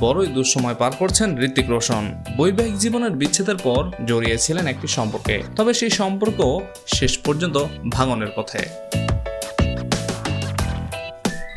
বড়ই দুঃসময় পার করছেন ঋতিক রোশন। বৈবাহিক জীবনের বিচ্ছেদের পর জড়িয়েছিলেন একটি সম্পর্কে, তবে সেই সম্পর্ক শেষ পর্যন্ত ভাঙনের পথে।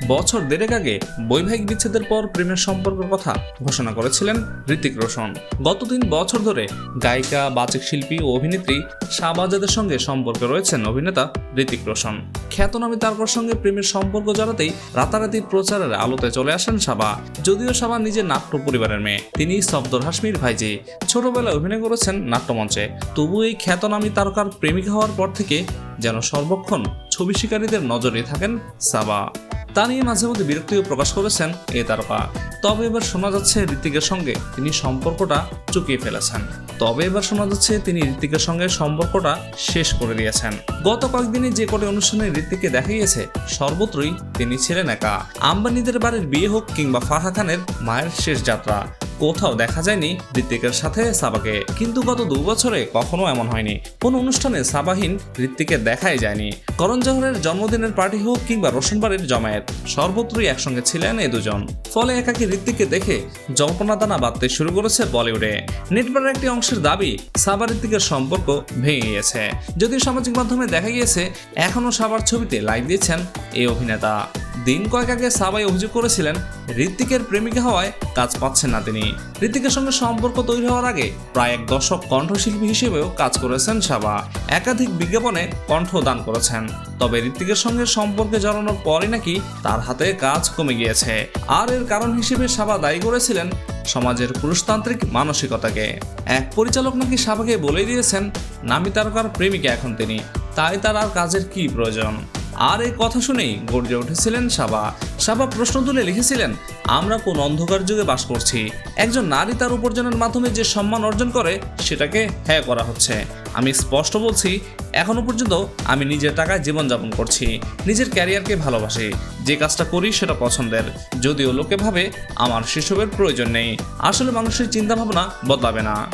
বছর দেড়েক আগে বৈবাহিক বিচ্ছেদের পর প্রেমের সম্পর্কের কথা ঘোষণা করেছিলেন ঋতিক রোশন। গত তিন বছর ধরে গায়িকা, বাচিক শিল্পী ও অভিনেত্রী শাহবাজাদের সঙ্গে সম্পর্কে রয়েছেন অভিনেতা ঋতিক রোশন। খ্যাতনামী তারকার সঙ্গে প্রেমের সম্পর্ক জড়াতেই রাতারাতি প্রচারের আলোতে চলে আসেন সাবা। যদিও সাবা নিজের নাট্য পরিবারের মেয়ে। তিনি সফদর হাসমির ভাইজি। ছোটবেলায় অভিনয় করেছেন নাট্যমঞ্চে। তবু এই খ্যাতনামী তারকার প্রেমিকা হওয়ার পর থেকে যেন সর্বক্ষণ ছবি শিকারীদের নজরে থাকেন সাবা। তা নিয়ে মাঝে মধ্যে বিরক্তিও প্রকাশ করেছেন এ তারকা। তবে এবার শোনা যাচ্ছে ঋতিকের সঙ্গে তিনি সম্পর্কটা চুকিয়ে ফেলেছেন। তবে এবার শোনা যাচ্ছে তিনি ঋতিকের সঙ্গে সম্পর্কটা শেষ করে দিয়েছেন। গত কয়েকদিনে যে কটি অনুষ্ঠানে ঋতিককে দেখা গিয়েছে, সর্বত্রই তিনি ছিলেন একা। আম্বানিদের বাড়ির বিয়ে হোক কিংবা ফারহা খানের মায়ের শেষ যাত্রা। কোথাও দেখা যায়নি। ঋত্বিকের সাথে সাবাকে। কিন্তু গত দু বছরে কখনো এমন হয়নি। কোনো অনুষ্ঠানে সাবাহীন ঋত্বিকে দেখাই যায়নি। করণ জহরের জন্মদিনের পার্টি হোক কিংবা রোশনবাড়ির জমায়েত, সর্বত্রই একসঙ্গে ছিলেন এই দুজন। ফলে একাকি ঋত্বিককে দেখে জল্পনা দানা বাঁধতে শুরু করেছে বলিউডে। নেটওয়ার্কের একটি অংশের দাবি, সাবা ঋত্বিকের সম্পর্ক ভেঙে গিয়েছে। যদিও সামাজিক মাধ্যমে দেখা গিয়েছে, এখনও সাবার ছবিতে লাইক দিয়েছেন এই অভিনেতা। দিন কয়েক আগে সাবাই অভিযোগ করেছিলেন, ঋত্বিকের প্রেমিকা হওয়ায় কাজ পাচ্ছেন না তিনি। ঋত্বিকের সঙ্গে সম্পর্ক তৈরি হওয়ার আগে প্রায় এক দশক কণ্ঠশিল্পী হিসেবেও কাজ করেছেন সাবা। একাধিক বিজ্ঞাপনে কণ্ঠ দান করেছেন। তবে ঋত্বিকের সঙ্গে সম্পর্কে জড়ানোর পরই নাকি তার হাতে কাজ কমে গিয়েছে। আর এর কারণ হিসেবে সাবা দায়ী করেছিলেন সমাজের পুরুষতান্ত্রিক মানসিকতাকে। এক পরিচালক নাকি সাবাকে বলে দিয়েছেন, নামি তারকার প্রেমিকা এখন তিনি, তাই তার আর কাজের কি প্রয়োজন? আর এই কথা শুনেই গর্জে উঠেছিলেন সাবা। সাবা প্রশ্ন তুলে লিখেছিলেন, আমরা কোন অন্ধকার যুগে বাস করছি? একজন নারী তার উপার্জনের মাধ্যমে যে সম্মান অর্জন করে, সেটাকে হ্যাঁ করা হচ্ছে। আমি স্পষ্ট বলছি, এখনও পর্যন্ত আমি নিজের টাকায় জীবনযাপন করছি, নিজের ক্যারিয়ারকে ভালোবাসি, যে কাজটা করি সেটা পছন্দের। যদিও লোকে ভাবে আমার সেসবের প্রয়োজন নেই। আসলে মানুষের চিন্তাভাবনা বদলাবে না।